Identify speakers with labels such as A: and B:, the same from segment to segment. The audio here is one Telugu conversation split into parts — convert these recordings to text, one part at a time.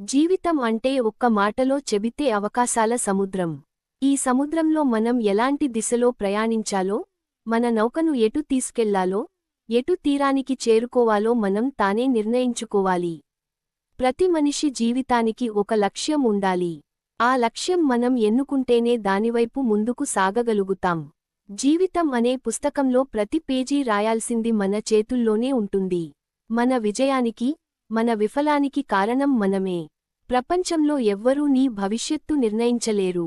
A: జీవితం అంటే ఒక్క మాటలో చెబితే అవకాశాల సముద్రం. ఈ సముద్రంలో మనం ఎలాంటి దిశలో ప్రయాణించాలో మన నౌకను ఎటు తీసుకెళ్ళాలో ఎటు తీరానికి చేరుకోవాలో మనం తానే నిర్ణయించుకోవాలి. ప్రతి మనిషి జీవితానికి ఒక లక్ష్యం ఉండాలి. ఆ లక్ష్యం మనం ఎన్నుకుంటేనే దానివైపు ముందుకు సాగగలుగుతాం. జీవితం అనే పుస్తకంలో ప్రతి పేజీ రాయాల్సింది మన చేతుల్లోనే ఉంటుంది. మన విజయానికి మన విఫలానికి కారణం మనమే. ప్రపంచంలో ఎవ్వరూ నీ భవిష్యత్తు నిర్ణయించలేరు.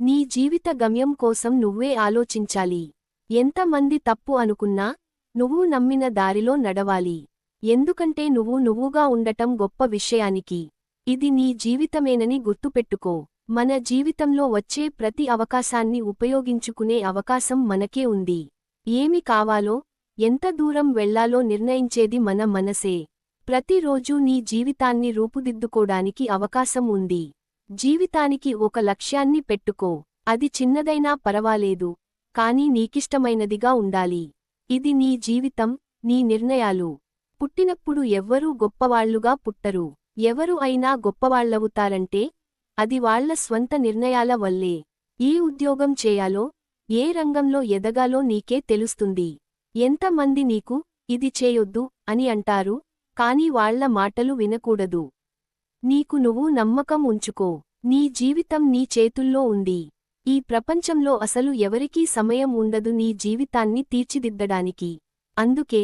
A: నీ జీవిత గమ్యం కోసం నువ్వే ఆలోచించాలి. ఎంతమంది తప్పు అనుకున్నా నువ్వు నమ్మిన దారిలో నడవాలి. ఎందుకంటే నువ్వు నువ్వుగా ఉండటం గొప్ప విషయానికి. ఇది నీ జీవితమేనని గుర్తుపెట్టుకో. మన జీవితంలో వచ్చే ప్రతి అవకాశాన్ని ఉపయోగించుకునే అవకాశం మనకే ఉంది. ఏమి కావాలో ఎంత దూరం వెళ్ళాలో నిర్ణయించేది మన మనసే. ప్రతిరోజూ నీ జీవితాన్ని రూపుదిద్దుకోడానికి అవకాశం ఉంది. జీవితానికి ఒక లక్ష్యాన్ని పెట్టుకో. అది చిన్నదైనా పరవాలేదు కానీ నీకిష్టమైనదిగా ఉండాలి. ఇది నీ జీవితం నీ నిర్ణయాలు. పుట్టినప్పుడు ఎవ్వరూ గొప్పవాళ్ళుగా పుట్టరు. ఎవరు అయినా గొప్పవాళ్ళవుతారంటే అది వాళ్ళ స్వంత నిర్ణయాల వల్లే. ఏ ఉద్యోగం చేయాలో ఏ రంగంలో ఎదగాలో నీకే తెలుస్తుంది. ఎంతమంది నీకు ఇది చేయొద్దు అని అంటారు? కాని వాళ్ళ మాటలు వినకూడదు. నీకు నువ్వు నమ్మకం ఉంచుకో. నీ జీవితం నీ చేతుల్లో ఉంది. ఈ ప్రపంచంలో అసలు ఎవరికీ సమయం ఉండదు నీ జీవితాన్ని తీర్చిదిద్దడానికి. అందుకే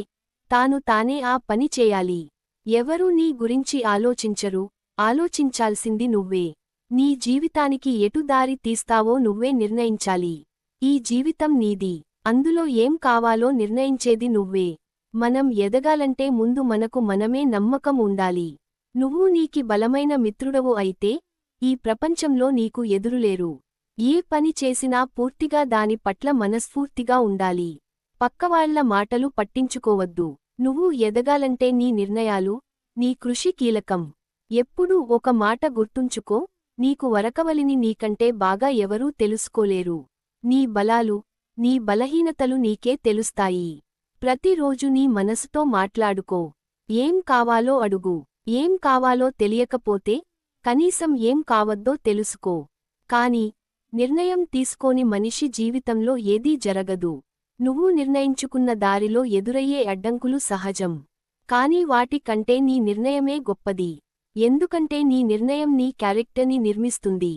A: తాను తానే ఆ పని చేయాలి. ఎవరూ నీ గురించి ఆలోచించరు. ఆలోచించాల్సింది నువ్వే. నీ జీవితానికి ఎటు దారి తీస్తావో నువ్వే నిర్ణయించాలి. ఈ జీవితం నీది. అందులో ఏం కావాలో నిర్ణయించేది నువ్వే. మనం ఎదగాలంటే ముందు మనకు మనమే నమ్మకం ఉండాలి. నువ్వు నీకి బలమైన మిత్రుడవు అయితే ఈ ప్రపంచంలో నీకు ఎదురులేరు. ఏ పని చేసినా పూర్తిగా దాని పట్ల మనస్ఫూర్తిగా ఉండాలి. పక్కవాళ్ళ మాటలు పట్టించుకోవద్దు. నువ్వు ఎదగాలంటే నీ నిర్ణయాలు నీ కృషి కీలకం. ఎప్పుడూ ఒక మాట గుర్తుంచుకో నీకు వరకవలిని నీకంటే బాగా ఎవరూ తెలుసుకోలేరు. నీ బలాలు నీ బలహీనతలు నీకే తెలుస్తాయి. ప్రతిరోజు నీ మనసుతో మాట్లాడుకో. ఏం కావాలో అడుగు. ఏం కావాలో తెలియకపోతే కనీసం ఏం కావద్దో తెలుసుకో. కాని నిర్ణయం తీసుకోని మనిషి జీవితంలో ఏదీ జరగదు. నువ్వు నిర్ణయించుకున్న దారిలో ఎదురయ్యే అడ్డంకులు సహజం. కాని వాటి కంటే నీ నిర్ణయమే గొప్పది. ఎందుకంటే నీ నిర్ణయం నీ క్యారెక్టర్ని నిర్మిస్తుంది.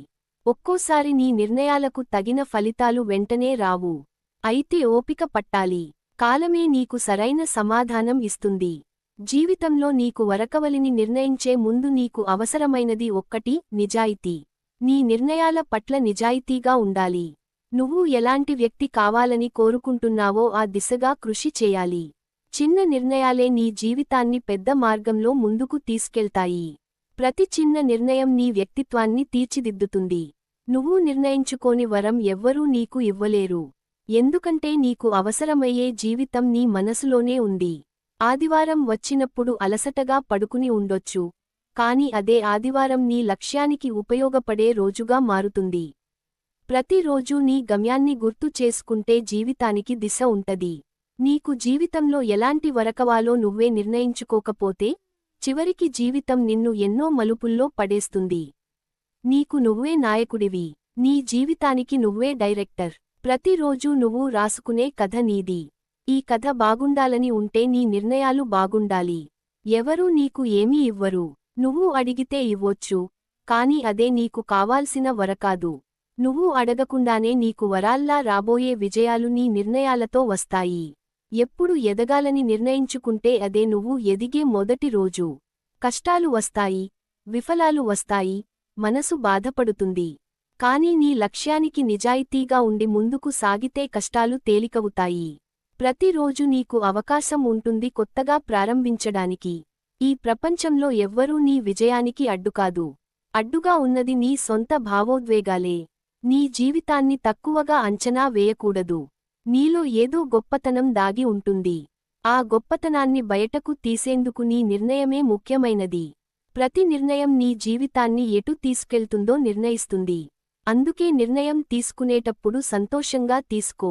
A: ఒక్కోసారి నీ నిర్ణయాలకు తగిన ఫలితాలు వెంటనే రావు. అయితే ఓపిక పట్టాలి. కాలమే నీకు సరైన సమాధానం ఇస్తుంది. జీవితంలో నీకు వరకవలిని నిర్ణయించే ముందు నీకు అవసరమైనది ఒక్కటి నిజాయితీ. నీ నిర్ణయాల పట్ల నిజాయితీగా ఉండాలి. నువ్వు ఎలాంటి వ్యక్తి కావాలని కోరుకుంటున్నావో ఆ దిశగా కృషి చేయాలి. చిన్న నిర్ణయాలే నీ జీవితాన్ని పెద్ద మార్గంలో ముందుకు తీసుకెళ్తాయి. ప్రతి చిన్న నిర్ణయం నీ వ్యక్తిత్వాన్ని తీర్చిదిద్దుతుంది. నువ్వు నిర్ణయించుకోని వరం ఎవ్వరూ నీకు ఇవ్వలేరు. ఎందుకంటే నీకు అవసరమయ్యే జీవితం నీ మనసులోనే ఉంది. ఆదివారం వచ్చినప్పుడు అలసటగా పడుకుని ఉండొచ్చు. కాని అదే ఆదివారం నీ లక్ష్యానికి ఉపయోగపడే రోజుగా మారుతుంది. ప్రతిరోజూ నీ గమ్యాన్ని గుర్తు చేసుకుంటే జీవితానికి దిశ ఉంటది. నీకు జీవితంలో ఎలాంటి వరకవాలో నువ్వే నిర్ణయించుకోకపోతే చివరికి జీవితం నిన్ను ఎన్నో మలుపుల్లో పడేస్తుంది. నీకు నువ్వే నాయకుడివి. నీ జీవితానికి నువ్వే డైరెక్టర్. ప్రతిరోజూ నువ్వు రాసుకునే కథ నీది. ఈ కథ బాగుండాలని ఉంటే నీ నిర్ణయాలు బాగుండాలి. ఎవరూ నీకు ఏమీ ఇవ్వరు. నువ్వు అడిగితే ఇవ్వొచ్చు. కాని అదే నీకు కావాల్సిన వరకాదు. నువ్వు అడగకుండానే నీకు వరాల్లా రాబోయే విజయాలు నీ నిర్ణయాలతో వస్తాయి. ఎప్పుడు ఎదగాలని నిర్ణయించుకుంటే అదే నువ్వు ఎదిగే మొదటి రోజు. కష్టాలు వస్తాయి. విఫలాలు వస్తాయి. మనసు బాధపడుతుంది. కాని నీ లక్ష్యానికి నిజాయితీగా ఉండి ముందుకు సాగితే కష్టాలు తేలికవుతాయి. ప్రతిరోజు నీకు అవకాశం ఉంటుంది కొత్తగా ప్రారంభించడానికి. ఈ ప్రపంచంలో ఎవ్వరూ నీ విజయానికి అడ్డుకాదు. అడ్డుగా ఉన్నది నీ సొంత భావోద్వేగాలే. నీ జీవితాన్ని తక్కువగా అంచనా వేయకూడదు. నీలో ఏదో గొప్పతనం దాగి ఉంటుంది. ఆ గొప్పతనాన్ని బయటకు తీసేందుకు నీ నిర్ణయమే ముఖ్యమైనది. ప్రతి నిర్ణయం నీ జీవితాన్ని ఎటు తీసుకెళ్తుందో నిర్ణయిస్తుంది. అందుకే నిర్ణయం తీసుకునేటప్పుడు సంతోషంగా తీసుకో.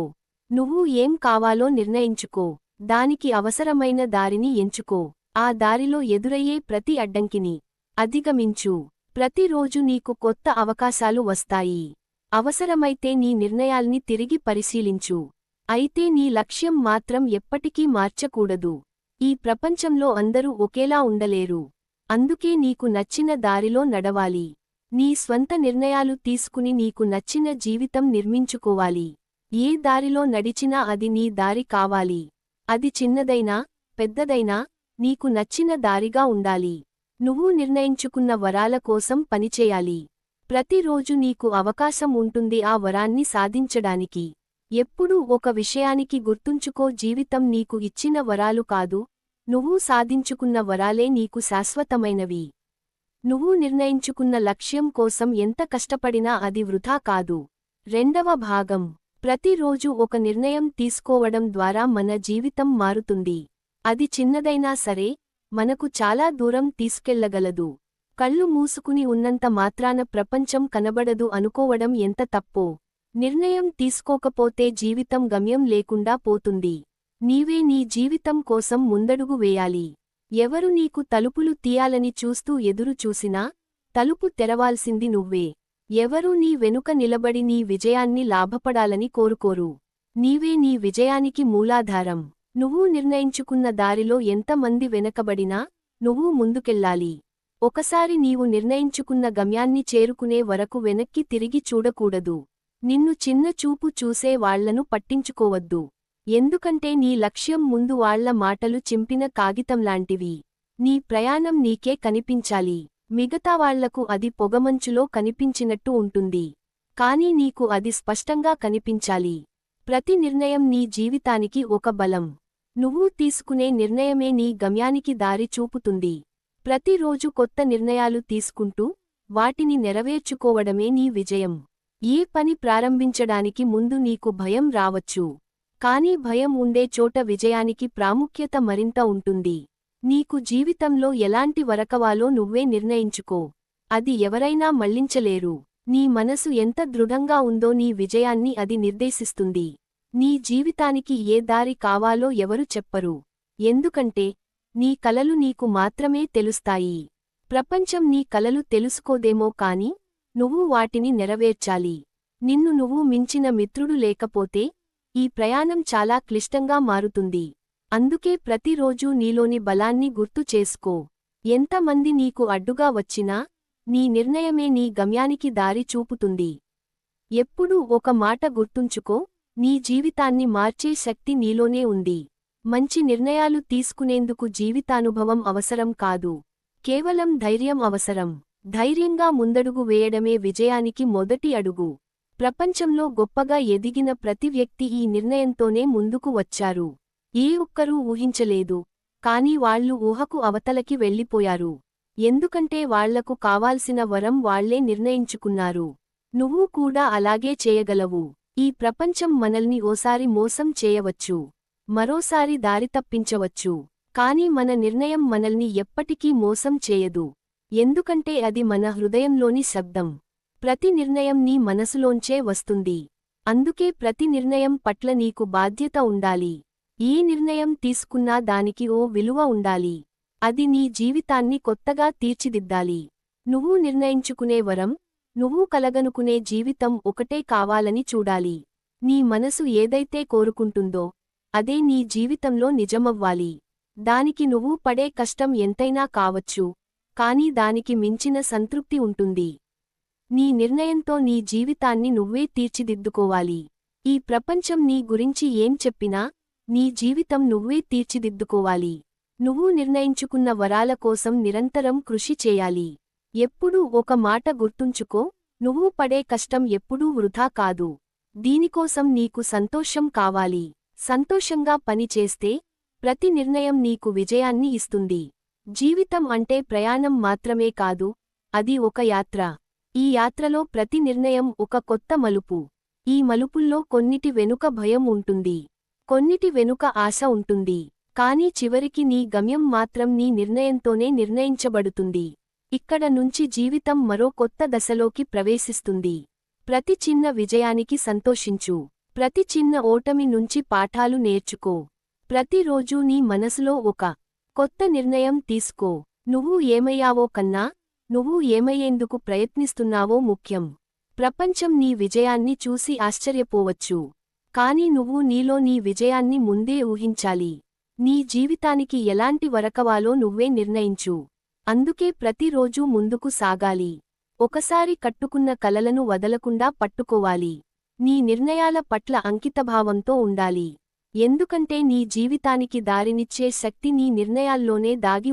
A: నువ్వు ఏం కావాలో నిర్ణయించుకో. దానికి అవసరమైన దారిని ఎంచుకో. ఆ దారిలో ఎదురయ్యే ప్రతి అడ్డంకిని అధిగమించు. ప్రతిరోజు నీకు కొత్త అవకాశాలు వస్తాయి. అవసరమైతే నీ నిర్ణయాల్ని తిరిగి పరిశీలించు. అయితే నీ లక్ష్యం మాత్రం ఎప్పటికీ మార్చకూడదు. ఈ ప్రపంచంలో అందరూ ఒకేలా ఉండలేరు. అందుకే నీకు నచ్చిన దారిలో నడవాలి. నీ స్వంత నిర్ణయాలు తీసుకుని నీకు నచ్చిన జీవితం నిర్మించుకోవాలి. ఏ దారిలో నడిచినా అది నీ దారి కావాలి. అది చిన్నదైనా పెద్దదైనా నీకు నచ్చిన దారిగా ఉండాలి. నువ్వు నిర్ణయించుకున్న వరాల కోసం పనిచేయాలి. ప్రతిరోజు నీకు అవకాశం ఉంటుంది ఆ వరాన్ని సాధించడానికి. ఎప్పుడూ ఒక విషయానికి గుర్తుంచుకో జీవితం నీకు ఇచ్చిన వరాలు కాదు. నువ్వు సాధించుకున్న వరాలే నీకు శాశ్వతమైనవి. నువ్వు నిర్ణయించుకున్న లక్ష్యం కోసం ఎంత కష్టపడినా అది వృధా కాదు. రెండవ భాగం. ప్రతిరోజు ఒక నిర్ణయం తీసుకోవడం ద్వారా మన జీవితం మారుతుంది. అది చిన్నదైనా సరే మనకు చాలా దూరం తీసుకెళ్ళగలదు. కళ్ళు మూసుకుని ఉన్నంత మాత్రాన ప్రపంచం కనబడదు అనుకోవడం ఎంత తప్పో. నిర్ణయం తీసుకోకపోతే జీవితం గమ్యం లేకుండా పోతుంది. నీవే నీ జీవితం కోసం ముందడుగు వేయాలి. ఎవరు నీకు తలుపులు తీయాలని చూస్తూ ఎదురు చూసినా తలుపు తెరవాల్సింది నువ్వే. ఎవరూ నీ వెనుక నిలబడి నీ విజయాన్ని లాభపడాలని కోరుకోరు. నీవే నీ విజయానికి మూలాధారం. నువ్వు నిర్ణయించుకున్న దారిలో ఎంతమంది వెనకబడినా నువ్వు ముందుకెళ్ళాలి. ఒకసారి నీవు నిర్ణయించుకున్న గమ్యాన్ని చేరుకునే వరకు వెనక్కి తిరిగి చూడకూడదు. నిన్ను చిన్న చూపు చూసే వాళ్ళను పట్టించుకోవద్దు. ఎందుకంటే నీ లక్ష్యం ముందు వాళ్ళ మాటలు చింపిన కాగితంలాంటివి నీ ప్రయాణం నీకే కనిపించాలి. మిగతావాళ్ళకు అది పొగమంచులో కనిపించినట్టు ఉంటుంది. కాని నీకు అది స్పష్టంగా కనిపించాలి. ప్రతి నిర్ణయం నీ జీవితానికి ఒక బలం. నువ్వు తీసుకునే నిర్ణయమే నీ గమ్యానికి దారి చూపుతుంది. ప్రతిరోజు కొత్త నిర్ణయాలు తీసుకుంటూ వాటిని నెరవేర్చుకోవడమే నీ విజయం. ఏ పని ప్రారంభించడానికి ముందు నీకు భయం రావచ్చు. కానీ భయం ఉండే చోట విజయానికి ప్రాముఖ్యత మరింత ఉంటుంది. నీకు జీవితంలో ఎలాంటి వరకవాలో నువ్వే నిర్ణయించుకో. అది ఎవరైనా మళ్ళించలేరు. నీ మనసు ఎంత దృఢంగా ఉందో నీ విజయాన్ని అది నిర్దేశిస్తుంది. నీ జీవితానికి ఏ దారి కావాలో ఎవరు చెప్పరు. ఎందుకంటే నీ కలలు నీకు మాత్రమే తెలుస్తాయి. ప్రపంచం నీ కలలు తెలుసుకోదేమో కాని నువ్వు వాటిని నెరవేర్చాలి. నిన్ను నువ్వు మించిన మిత్రుడు లేకపోతే ఈ ప్రయాణం చాలా క్లిష్టంగా మారుతుంది. అందుకే ప్రతిరోజూ నీలోని బలాన్ని గుర్తు చేసుకో. ఎంతమంది నీకు అడ్డుగా వచ్చినా నీ నిర్ణయమే నీ గమ్యానికి దారి చూపుతుంది. ఎప్పుడూ ఒక మాట గుర్తుంచుకో నీ జీవితాన్ని మార్చే శక్తి నీలోనే ఉంది. మంచి నిర్ణయాలు తీసుకునేందుకు జీవితానుభవం అవసరం కాదు. కేవలం ధైర్యం అవసరం. ధైర్యంగా ముందడుగు వేయడమే విజయానికి మొదటి అడుగు. ప్రపంచంలో గొప్పగా ఎదిగిన ప్రతి వ్యక్తి ఈ నిర్ణయంతోనే ముందుకు వచ్చారు. ఏ ఒక్కరూ ఊహించలేదు. కాని వాళ్ళు ఊహకు అవతలకి వెళ్ళిపోయారు. ఎందుకంటే వాళ్ళకు కావాల్సిన వరం వాళ్ళే నిర్ణయించుకున్నారు. నువ్వు కూడా అలాగే చేయగలవు. ఈ ప్రపంచం మనల్ని ఓసారి మోసం చేయవచ్చు. మరోసారి దారి తప్పించవచ్చు. కాని మన నిర్ణయం మనల్ని ఎప్పటికీ మోసం చేయదు. ఎందుకంటే అది మన హృదయంలోని శబ్దం. ప్రతి నిర్ణయం నీ మనసులోంచే వస్తుంది. అందుకే ప్రతి నిర్ణయం పట్ల నీకు బాధ్యత ఉండాలి. ఏ నిర్ణయం తీసుకున్నా దానికి ఓ విలువ ఉండాలి. అది నీ జీవితాన్ని కొత్తగా తీర్చిదిద్దాలి. నువ్వు నిర్ణయించుకునే వరం నువ్వు కలగనుకునే జీవితం ఒకటే కావాలని చూడాలి. నీ మనసు ఏదైతే కోరుకుంటుందో అదే నీ జీవితంలో నిజమవ్వాలి. దానికి నువ్వు పడే కష్టం ఎంతైనా కావచ్చు కాని దానికి మించిన సంతృప్తి ఉంటుంది. నీ నిర్ణయంతో నీ జీవితాన్ని నువ్వే తీర్చిదిద్దుకోవాలి. ఈ ప్రపంచం నీ గురించి ఏం చెప్పినా నీ జీవితం నువ్వే తీర్చిదిద్దుకోవాలి. నువ్వు నిర్ణయించుకున్న వరాల కోసం నిరంతరం కృషి చేయాలి. ఎప్పుడూ ఒక మాట గుర్తుంచుకో నువ్వు పడే కష్టం ఎప్పుడూ వృధా కాదు. దీనికోసం నీకు సంతోషం కావాలి. సంతోషంగా పనిచేస్తే ప్రతి నిర్ణయం నీకు విజయాన్ని ఇస్తుంది. జీవితం అంటే ప్రయాణం మాత్రమే కాదు అది ఒక యాత్ర. ఈ యాత్రలో ప్రతి నిర్ణయం ఒక కొత్త మలుపు. ఈ మలుపుల్లో కొన్నిటి వెనుక భయం ఉంటుంది. కొన్నిటి వెనుక ఆశ ఉంటుంది. కానీ చివరికి నీ గమ్యం మాత్రం నీ నిర్ణయంతోనే నిర్ణయించబడుతుంది. ఇక్కడ నుంచి జీవితం మరో కొత్త దశలోకి ప్రవేశిస్తుంది. ప్రతి చిన్న విజయానికి సంతోషించు. ప్రతి చిన్న ఓటమి నుంచి పాఠాలు నేర్చుకో. ప్రతిరోజూ నీ మనసులో ఒక కొత్త నిర్ణయం తీసుకో. నువ్వు ఏమయ్యావో కన్నా నువ్వు ఏమయ్యేందుకు ప్రయత్నిస్తున్నావో ముఖ్యం. ప్రపంచం నీ విజయాన్ని చూసి ఆశ్చర్యపోవచ్చు. కాని నువ్వు నీలో నీ విజయాన్ని ముందే ఊహించాలి. నీ జీవితానికి ఎలాంటి వరకవాలో నువ్వే నిర్ణయించు. అందుకే ప్రతిరోజూ ముందుకు సాగాలి. ఒకసారి కట్టుకున్న కలలను వదలకుండా పట్టుకోవాలి. నీ నిర్ణయాల పట్ల అంకితభావంతో ఉండాలి. ఎందుకంటే నీ జీవితానికి దారినిచ్చే శక్తి నీ నిర్ణయాల్లోనే దాగి